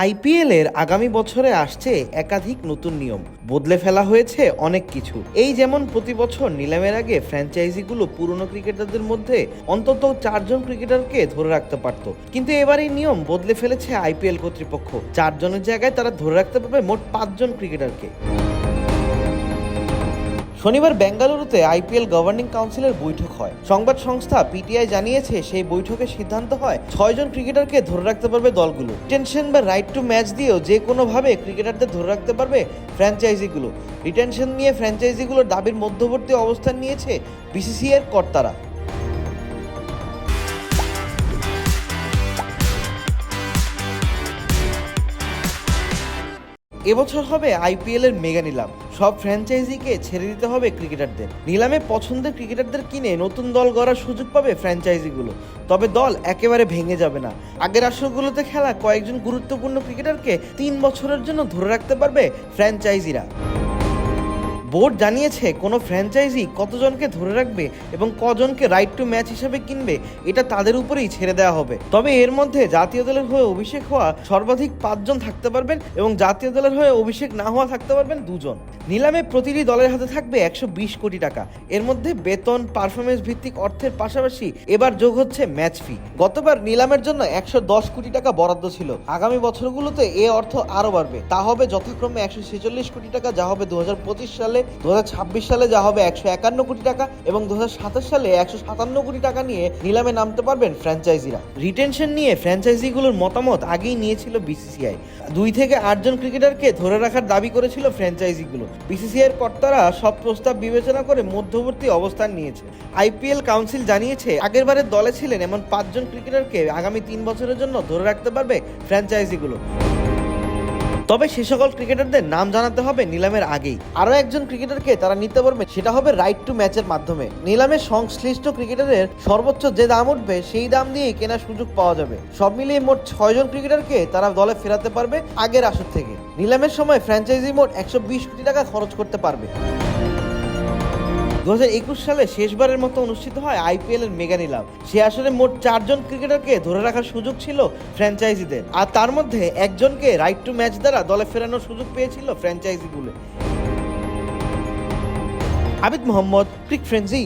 IPL এর আগামী বছরে আসছে একাধিক নতুন নিয়ম। বদলে ফেলা হয়েছে অনেক কিছু। এই যেমন প্রতি বছর নিলামের আগে ফ্র্যাঞ্চাইজিগুলো পুরনো ক্রিকেটারদের মধ্যে অন্তত চারজন ক্রিকেটারকে ধরে রাখতে পারত। কিন্তু এবার এই নিয়ম বদলে ফেলেছে আইপিএল কর্তৃপক্ষ। চারজনের জায়গায় তারা ধরে রাখতে পারবে মোট পাঁচজন ক্রিকেটারকে। শনিবার বেঙ্গালুরুতে আইপিএল গভর্নিং কাউন্সিলের বৈঠক হয়। সংবাদ সংস্থা পিটিআই জানিয়েছে, সেই বৈঠকে সিদ্ধান্ত হয় ছয়জন ক্রিকেটারকে ধরে রাখতে পারবে দলগুলো। টেনশন বা রাইট টু ম্যাচ দিয়েও যে কোনোভাবে ক্রিকেটারদের ধরে রাখতে পারবে ফ্র্যাঞ্চাইজিগুলো রিটেনশন নিয়ে ফ্র্যাঞ্চাইজিগুলোর দাবির মধ্যবর্তী অবস্থান নিয়েছে বিসিসিআইয়ের কর্তারা। এবছর হবে আইপিএল এর মেগা নিলাম। সব ফ্র্যাঞ্চাইজিকে ছেড়ে দিতে হবে ক্রিকেটারদের। নিলামে পছন্দের ক্রিকেটারদের কিনে নতুন দল গড়ার সুযোগ পাবে ফ্র্যাঞ্চাইজিগুলো তবে দল একেবারে ভেঙে যাবে না। আগের আসরগুলোতে খেলা কয়েকজন গুরুত্বপূর্ণ ক্রিকেটারকে তিন বছরের জন্য ধরে রাখতে পারবে ফ্র্যাঞ্চাইজিরা বোর্ড জানিয়েছে কোনো ফ্র্যাঞ্চাইজি কতজনকে ধরে রাখবে এবং কজনকে রাইট টু ম্যাচ হিসেবে কিনবে, এটা তাদের উপরেই ছেড়ে দেওয়া হবে। তবে এর মধ্যে জাতীয় দলের হয়ে অভিষেক হওয়া সর্বাধিক পাঁচজন থাকতে পারবেন এবং জাতীয় দলের হয়ে অভিষেক না হওয়া থাকতে পারবেন দুজন। নিলামে প্রতিটি দলের হাতে থাকবে একশো বিশ কোটি টাকা। এর মধ্যে বেতন পারফরমেন্স ভিত্তিক অর্থের পাশাপাশি এবার যোগ হচ্ছে ম্যাচ ফি গতবার নিলামের জন্য একশো দশ কোটি টাকা বরাদ্দ ছিল। আগামী বছরগুলোতে এ অর্থ আরও বাড়বে। তা হবে যথাক্রমে একশো ছেচল্লিশ কোটি টাকা, যা হবে দু হাজার পঁচিশ সালে দুহাজার ছাব্বিশ সালে যা হবে একশো একান্ন কোটি টাকা এবং দু সালে একশো সাতান্ন কোটি টাকা নিয়ে নিলামে নামতে পারবেন ফ্র্যাঞ্চাইজিরা। রিটেনশন নিয়ে ফ্র্যাঞ্চাইজিগুলোর মতামত আগেই নিয়েছিল বিসিসিআই। দুই থেকে আটজন ক্রিকেটারকে ধরে রাখার দাবি করেছিল ফ্র্যাঞ্চাইজিগুলো। বিসিসিআইয়ের কর্তারা সব প্রস্তাব বিবেচনা করে মধ্যবর্তী অবস্থান নিয়েছে। আইপিএল কাউন্সিল জানিয়েছে, আগেরবারের দলে ছিলেন এমন পাঁচজন ক্রিকেটারকে আগামী তিন বছরের জন্য ধরে রাখতে পারবে ফ্র্যাঞ্চাইজিগুলো। তবে সে সকল ক্রিকেটারদের নাম জানাতে হবে নিলামের আগেই। আরও একজন ক্রিকেটারকে তারা নিতে পারবে সেটা হবে রাইট টু ম্যাচের মাধ্যমে। নিলামের সংশ্লিষ্ট ক্রিকেটারের সর্বোচ্চ যে দাম উঠবে, সেই দাম দিয়ে কেনার সুযোগ পাওয়া যাবে। সব মিলিয়ে মোট ছয়জন ক্রিকেটারকে তারা দলে ফেরাতে পারবে আগের আসর থেকে। নিলামের সময় ফ্র্যাঞ্চাইজি মোট একশো বিশ কোটি টাকা খরচ করতে পারবে। দু হাজার একুশ সালে শেষবারের মতো অনুষ্ঠিত হয় আইপিএল এর মেগা নিলাম। সে আসলে মোট চারজন ক্রিকেটারকে ধরে রাখার সুযোগ ছিল ফ্র্যাঞ্চাইজিদের। আর তার মধ্যে একজনকে রাইট টু ম্যাচ দ্বারা দলে ফেরানোর সুযোগ পেয়েছিল ফ্র্যাঞ্চাইজি ফ্র্যাঞ্চাইজিগুলো আবিদ মোহাম্মদ, ক্রিক ফ্রেন্সি।